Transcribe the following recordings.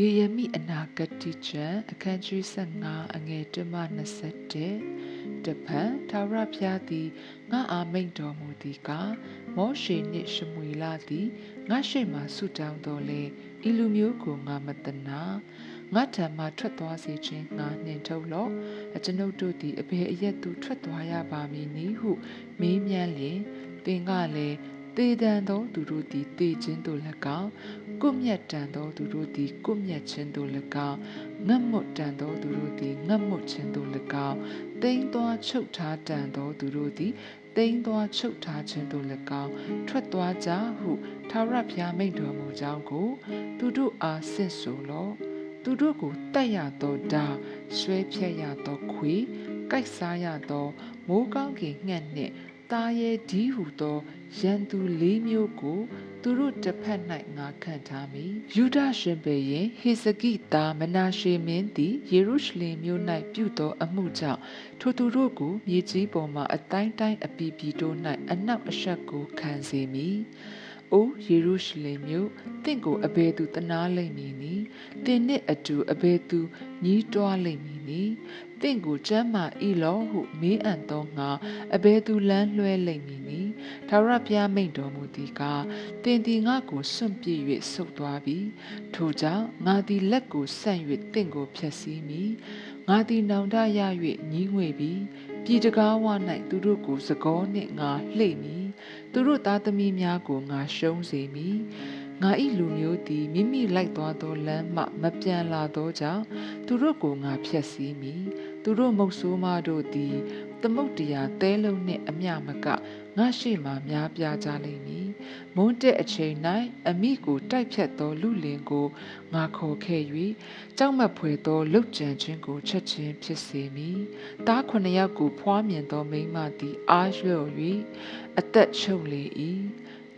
ရေရမိအနာဂတိကျမ်းအခန်းကြီး15အငယ်1မှ21တပံထာဝရဘုရားသည်ငါအာမိန်တော်မူသည်ကားမောရှေနှင့်ရှမွေလာသည်ငါရှိမှဆုတောင်းတော်လေဤလူမျိုးကိုငါမတနာငါထံမှထွက်သွားစေခြင်းငါနှင်ထုတ်လော့အကျွန်ုပ်တို့သည်အဘယ်အရက်သို့ထွက်သွားရပါမည်နည်းဟုမေးမြန်းလျင်သင်ကလည်း တေတံသောသူတို့သည်တေခြင်းတို့၎င်းကုမြတ်တန်သောသူတို့သည်ကုမြတ်ခြင်းတို့၎င်းငတ်မွတ်တန်သောသူတို့သည်ငတ်မွတ်ခြင်းတို့၎င်းတိမ်သွားချုပ်ထားတန်သောသူတို့သည်တိမ်သွားချုပ်ထားခြင်းတို့၎င်းထွက်သွားကြဟုထာဝရဘုရားမိန့်တော်မူကြောင်းကို သူတို့အားဆင့်ဆိုလော့သူတို့ကိုတတ်ရသောဓာဆွဲဖြတ်ရသောခွေကြိုက်စားရသောမိုးကောင်းကင်ငှက်နှင့် တာရဲဒီဟုသောရန်သူလေးမျိုးကို သူတို့တစ်ဖက်၌ငါခံထားမည်ယူဒရှင်ပေရင်ဟေစကိသားမနာရှေမင်းသည်ယေရုရှလင်မြို့၌ပြုသောအမှုကြောင့်ထိုသူတို့ကိုမြေကြီးပေါ်မှအတိုင်းတိုင်းအပီပီတို့၌အနောက်အရှက်ကိုခံစေမည်။ အိုယေရုရှလင်မြို့တင့်ကိုအဘယ်သူတနာလိမ့်မည်နီ။တင်နှင့်အတူအဘယ်သူညီးတွားလိမ့်မည်နီ။တင့်ကိုကျမ်းမာဤလောဟုမေးအံ့သောငါအဘယ်သူလမ်းလွှဲလိမ့်မည်နီ။ထာဝရဘုရားမိန့်တော်မူသည်ကားတင်သည်ငါကိုစွန့်ပြေး၍ဆုတ်သွားပြီ။ထိုကြောင့်ငါသည်လက်ကိုဆန့်၍တင့်ကိုဖျက်ဆီးမည်။ငါသည်နောင်တရ၍ညီးငွေပြီ။ပြည်တကားဝ၌သူတို့ကိုစကောနှင့်ငါလှိမ့်မည် သူတို့သားသမီးများကိုငါရှုံးစေမည်ငါ၏လူမျိုးသည်မိမိလိုက်သွားသောလမ်းမှမပြန်လာသောကြောင့်သူတို့ကိုငါဖျက်ဆီးမည်သူတို့မုတ်ဆိုးမတို့သည် သမုတ်တရားတဲလုံးနှင့်အမျှမကငါရှိမှများပြားကြလိမ့်မည်မွန်းတဲ့အချိန်၌အမိကိုတိုက်ဖြတ်သောလူလင်ကိုငါခေါ်ခဲ့၍ကြောက်မက်ဖွယ်သောလှုပ်ကြံခြင်းကိုချက်ချင်းဖြစ်စေမည်တားခုနှစ်ယောက်ကိုဖွားမြင်သောမိန်းမသည်အားလျော့၍အသက်ချုပ်လေ၏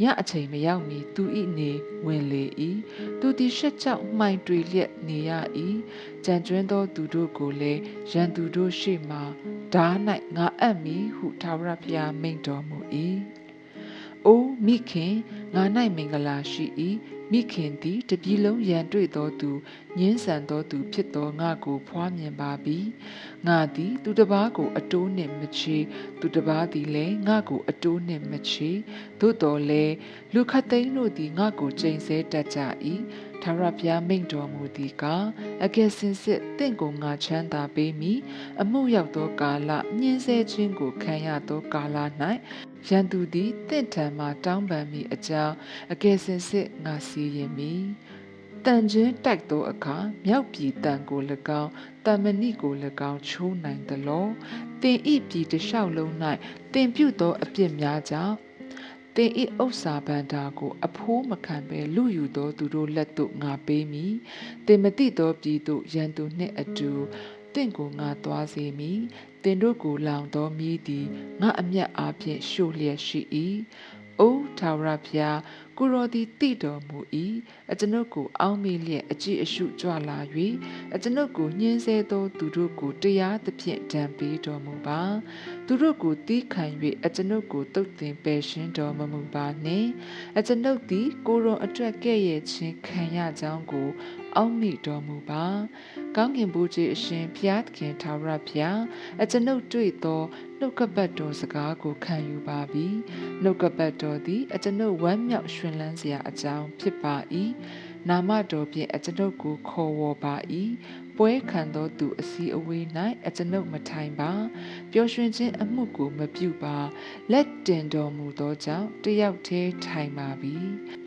ညအချိန်မရောက်မီသူ၏နေဝင်လေ၏သူသည်ရှက်ကြောက်မှိုင်တွေလျက်နေရ၏ကြံကျွင်းသောသူတို့ကိုလည်းရန်သူတို့ရှေ့မှဓာ၌ငါအပ်မည်ဟုထာဝရဘုရားမိန့်တော်မူ၏အိုမိခင်ငါ၌မင်္ဂလာရှိ၏ မိခင်သည်တပြီလုံးရန်တွေ့သောသူညင်းဆန်သောသူဖြစ်သောငါကိုဖွားမြင်ပါပြီငါသည် သူတစ်ပါးကို အတိုးနှင့်မချေသူတစ်ပါးသည်လည်းငါကိုအတိုးနှင့်မချေသို့တော်လည်းလူခတ်သိန်းတို့သည်ငါကိုချိန်ဆတတ်ကြ၏ ထာဝရဘုရားမိန့်တော်မူသည်ကားအကယ်စင်စစ်တင့်ကိုငါချမ်းသာပေးမည်အမှုရောက်သောကာလညှင်းဆဲခြင်းကိုခံရသောကာလ၌ရန်သူသည်တင့်ထံမှတောင်းပန်မိအကြောင်းအကယ်စင်စစ်ငါစီရင်မည်တန်ချင်းတိုက်သောအခါမြောက်ပြည်တန်ကို၎င်းတမဏိကို၎င်းချိုးနိုင်သလောတင်ဤပြည်တလျှောက်လုံး၌တင်ပြုသောအပြစ်များကြောင့် တင်ဤဥစ္စာဗန္တာကို အဖိုးမခံဘဲလူယူသောသူတို့လက်သို့ငါပေးမည်တင်မတိသောပြည်သို့ရန်သူနှင့်အတူတင့်ကိုငါသွားစေမည်တင်တို့ကိုလောင်သောမိသည်ငါအမျက်အားဖြင့်ရှို့လျက်ရှိ၏အိုးထာဝရဘုရားကိုရောသည်တည်တော်မူ၏အကျွန်ုပ်ကို အောင်းမေလျက်အကြည့်အရှုကြွလာ၍အကျွန်ုပ်ကိုညှင်းဆဲသောသူတို့ကိုတရားသဖြင့်ဒဏ်ပေးတော်မူပါသူတို့ကိုတီးခံ၍အကျွန်ုပ်ကိုတုတ်တင်ပယ်ရှင်းတော်မမူပါနှင့်အကျွန်ုပ်သည်ကိုရောအတွက်ကဲ့ရဲ့ခြင်းခံရကြောင်းကို အောက်မိတော်မူပါကောင်းကင်ဘုရားအရှင်ဖျားသခင်ထာဝရဘုရားအကျွန်ုပ်တွေ့သောနှုတ်ကပတ်တော်စကားကိုခံယူပါပြီနှုတ်ကပတ်တော်သည်အကျွန်ုပ်ဝမ်းမြောက်ရှင်လန်းစရာအကြောင်းဖြစ်ပါ၏ နာမတော်ဖြင့်အကျွန်ုပ်ကိုခေါ်ဝေါ်ပါ၏ပွဲခံသောသူအစည်းအဝေး၌အကျွန်ုပ်မထိုင်ပါပျော်ရွှင်ခြင်းအမှုကိုမပြုပါလက်တင်တော်မူသောကြောင့်တယောက်တည်းထိုင်ပါပြီ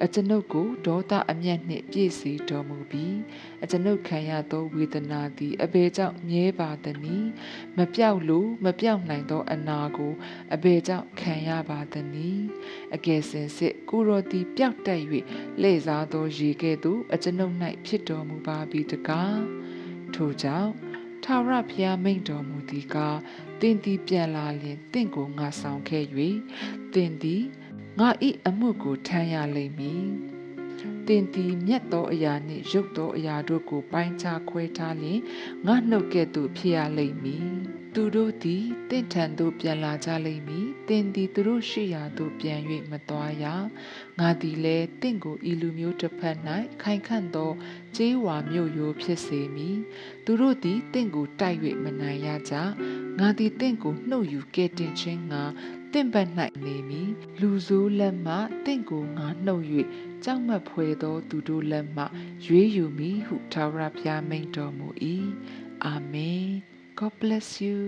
အကျွန်ုပ်ကိုဒေါသအမျက်နှင့်ပြည့်စေတော်မူပြီးအကျွန်ုပ်ခံရသောဝေဒနာသည်အဘယ်ကြောင့်မြဲပါသနည်းမပြောက်လို့မပြောက်နိုင်သောအနာကိုအဘယ်ကြောင့်ခံရပါသနည်းအကယ်စင်စစ်ကိုရောသည်ပျောက်တက်၍လှည့်စားသောရေကဲ့သို့အကျွန်ုပ်၌ဖြစ်တော်မူပါပြီတကားထို့ကြောင့်ထာဝရဘုရားမိန့်တော်မူသည်ကားတင်သည်ပြန်လာလျင်တင့်ကိုငါဆောင်ခဲ့၍တင်သည်ငါဤအမှုကိုထမ်းရလိမ့်မည်တင်သည်မြတ်သောအရာနှင့်ရုပ်သောအရာတို့ကိုပိုင်းခြားခွဲထားလျင်ငါနှုတ်ကဲ့သို့ဖြစ်ရလိမ့်မည်သူတို့သည်တင့်ထံသို့ပြန်လာကြလိမ့်မည် တင်သည်သူတို့ရှိရာသို့ပြန်၍မသွားရငါသည်လည်းတင့်ကိုဤလူမျိုးတစ်ဖက်၌ခိုင်ခန့်သောကျေးဝါမြို့ရိုးဖြစ်စေမည်သူတို့သည်တင့်ကိုတိုက်၍မနိုင်ရကြငါသည်တင့်ကိုနှုတ်ယူကဲ့တင်ခြင်းငါတင့်ဘက်၌နေမည်လူဆိုးလက်မှတင့်ကိုငါနှုတ်၍ကြောက်မက်ဖွယ်သောသူတို့လက်မှရွေးယူမည်ဟုထာဝရဘုရားမိန့်တော်မူ၏အာမင် God bless you